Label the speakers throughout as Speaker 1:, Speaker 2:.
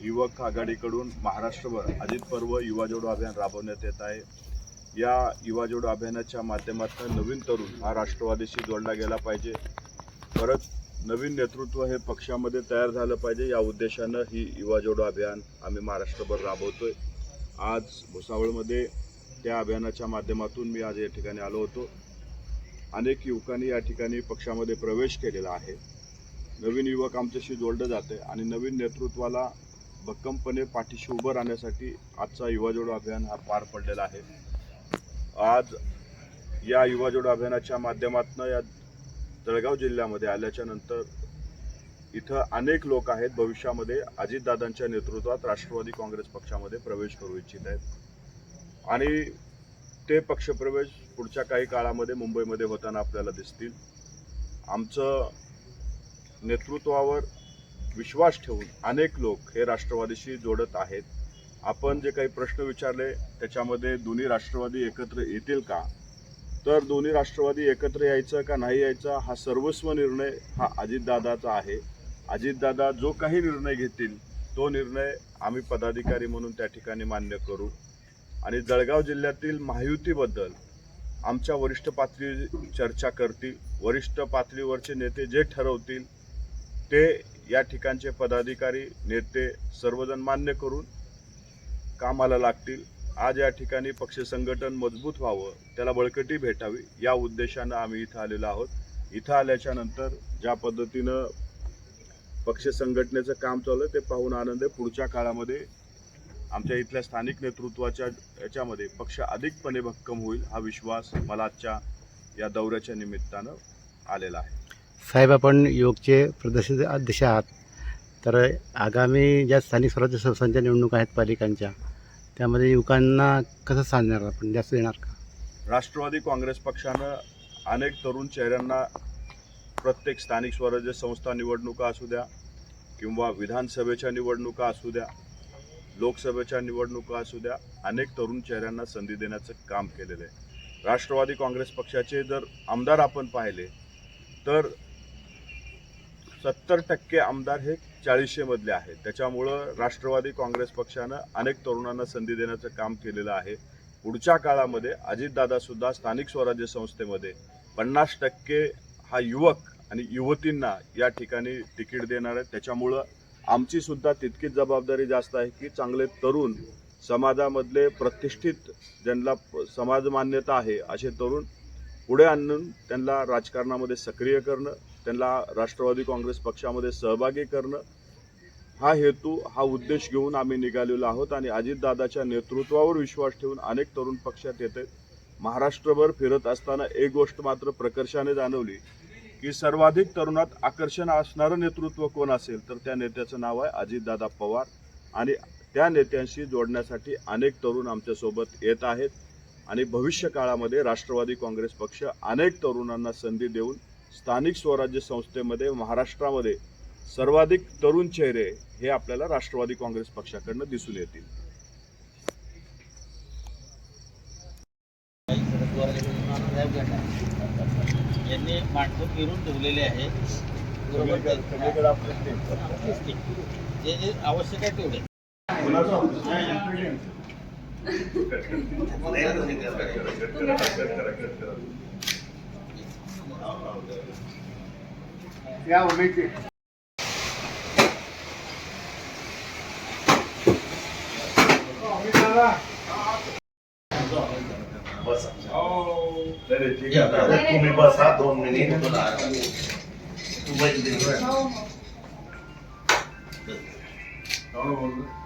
Speaker 1: युवक आघाडीकडून महाराष्ट्रभर अजित पर्व युवा जोडो अभियान राबवण्यात येत आहे. या युवा जोडो अभियानाच्या माध्यमातून नवीन तरुण हा राष्ट्रवादीशी जोडला गेला पाहिजे. परत नवीन नेतृत्व हे पक्षामध्ये तयार झालं पाहिजे. या उद्देशानं ही युवा जोडो अभियान आम्ही महाराष्ट्रभर राबवतोय. आज भुसावळमध्ये त्या अभियानाच्या माध्यमातून मी आज या ठिकाणी आलो होतो. अनेक युवकांनी या ठिकाणी पक्षामध्ये प्रवेश केलेला आहे. नवीन युवक आमच्याशी जोडलं जाते आणि नवीन नेतृत्वाला भक्कमपणे पाठीशी उभं राहण्यासाठी आजचा युवा जोडो अभियान हा पार पडलेला आहे. आज या युवा जोडो अभियानाच्या माध्यमातून या जळगाव जिल्ह्यामध्ये आल्याच्यानंतर इथं अनेक लोक आहेत. भविष्यामध्ये अजितदादांच्या नेतृत्वात राष्ट्रवादी काँग्रेस पक्षामध्ये प्रवेश करू इच्छित आहेत. आणि ते पक्षप्रवेश पुढच्या काही काळामध्ये मुंबईमध्ये होताना आपल्याला दिसतील. आमचं नेतृत्वावर विश्वास ठेवून अनेक लोक हे राष्ट्रवादीशी जोडत आहेत. आपण जे काही प्रश्न विचारले त्याच्यामध्ये दोन्ही राष्ट्रवादी एकत्र येतील का? तर दोन्ही राष्ट्रवादी एकत्र यायचं का नाही यायचा हा सर्वस्व निर्णय हा अजितदादाचा आहे. अजितदादा जो काही निर्णय घेतील तो निर्णय आम्ही पदाधिकारी म्हणून त्या ठिकाणी मान्य करू. आणि जळगाव जिल्ह्यातील महायुतीबद्दल आमच्या वरिष्ठ पातळी चर्चा करतील. वरिष्ठ पातळीवरचे नेते जे ठरवतील ते या ठिकाणचे पदाधिकारी नेते सर्वजण मान्य करून कामाला लागतील. आज या ठिकाणी पक्ष संघटन मजबूत व्हावं त्याला बळकटी भेटावी या उद्देशानं आम्ही इथं आलेलो आहोत. इथं आल्याच्यानंतर ज्या पद्धतीनं पक्ष संघटनेचं काम चालू आहे ते पाहून आनंद आहे. पुढच्या काळामध्ये आमच्या इथल्या स्थानिक नेतृत्वाच्या याच्यामध्ये पक्ष अधिकपणे भक्कम होईल हा विश्वास मला आजच्या या दौऱ्याच्या निमित्तानं आलेला आहे.
Speaker 2: साहेब आपण योगचे प्रदर्शित अध्यक्ष आहात. तर आगामी ज्या स्थानिक स्वराज्य संस्थांच्या निवडणुका आहेत पालिकांच्या त्यामध्ये युवकांना कसं सांगणार आपण? जास्त येणार का?
Speaker 1: राष्ट्रवादी काँग्रेस पक्षानं अनेक तरुण चेहऱ्यांना प्रत्येक स्थानिक स्वराज्य संस्था निवडणुका असू द्या किंवा विधानसभेच्या निवडणुका असू द्या लोकसभेच्या निवडणुका असू द्या अनेक तरुण चेहऱ्यांना संधी देण्याचं काम केलेलं आहे. राष्ट्रवादी काँग्रेस पक्षाचे जर आमदार आपण पाहिले तर सत्तर टक्के आमदार हे चाळीसशेमधले आहेत. त्याच्यामुळं राष्ट्रवादी काँग्रेस पक्षानं अनेक तरुणांना संधी देण्याचं काम केलेलं आहे. पुढच्या काळामध्ये अजितदादासुद्धा स्थानिक स्वराज्य संस्थेमध्ये पन्नास टक्के हा युवक आणि युवतींना या ठिकाणी तिकीट देणार आहे त्याच्यामुळं आमची सुद्धा तितकीच जबाबदारी जास्त आहे की चांगले तरुण समाजामधले प्रतिष्ठित ज्यांना समाजमान्यता समाज मान्यता आहे असे तरुण पुढे आणून त्यांना राजकारणामध्ये सक्रिय करणं त्यांना राष्ट्रवादी काँग्रेस पक्षामध्ये सहभागी करणं हा हेतू हा उद्देश घेऊन आम्ही निघालेलो आहोत आणि अजितदादाच्या नेतृत्वावर विश्वास ठेवून अनेक तरुण पक्षात येत आहेत. महाराष्ट्रभर फिरत असताना एक गोष्ट मात्र प्रकर्षाने जाणवली की सर्वाधिक तरुणात आकर्षण असणारं नेतृत्व कोण असेल तर त्या नेत्याचं नाव आहे अजितदादा पवार. आणि त्या नेत्यांशी जोडण्यासाठी अनेक तरुण आमच्यासोबत येत आहेत. आणि भविष्य काळामध्ये राष्ट्रवादी काँग्रेस पक्ष अनेक तरुणांना संधी देऊन स्थानिक स्वराज्य संस्थेमध्ये महाराष्ट्रामध्ये सर्वाधिक तरुण चेहरे हे आपल्याला राष्ट्रवादी काँग्रेस पक्षाकडनं दिसून येतील.
Speaker 3: यांनी माणसं फिरून ठेवलेले आहे. जे जे आवश्यक आहे तेवढे. ಯಾವ ಮೇಕೆ
Speaker 4: Basa. Oh.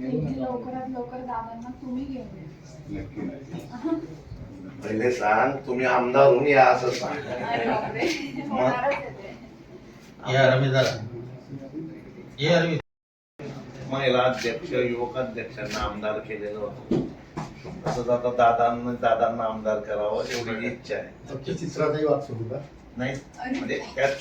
Speaker 4: राहा.
Speaker 5: इथे लवकरात लवकर दादांना तुम्ही घेऊन या.
Speaker 4: पहिले सांग तुम्ही आमदार होऊन या असं सांग.
Speaker 5: अरे बापरे होणारच आहे ते.
Speaker 3: या
Speaker 4: महिला अध्यक्ष युवक अध्यक्षांना आमदार केलेलं होतं. तसंच आता दादांना दादांना आमदार करावं एवढी इच्छा आहे.
Speaker 2: वाद सुरू का?
Speaker 4: नाही
Speaker 5: अरे.
Speaker 4: म्हणजे त्यात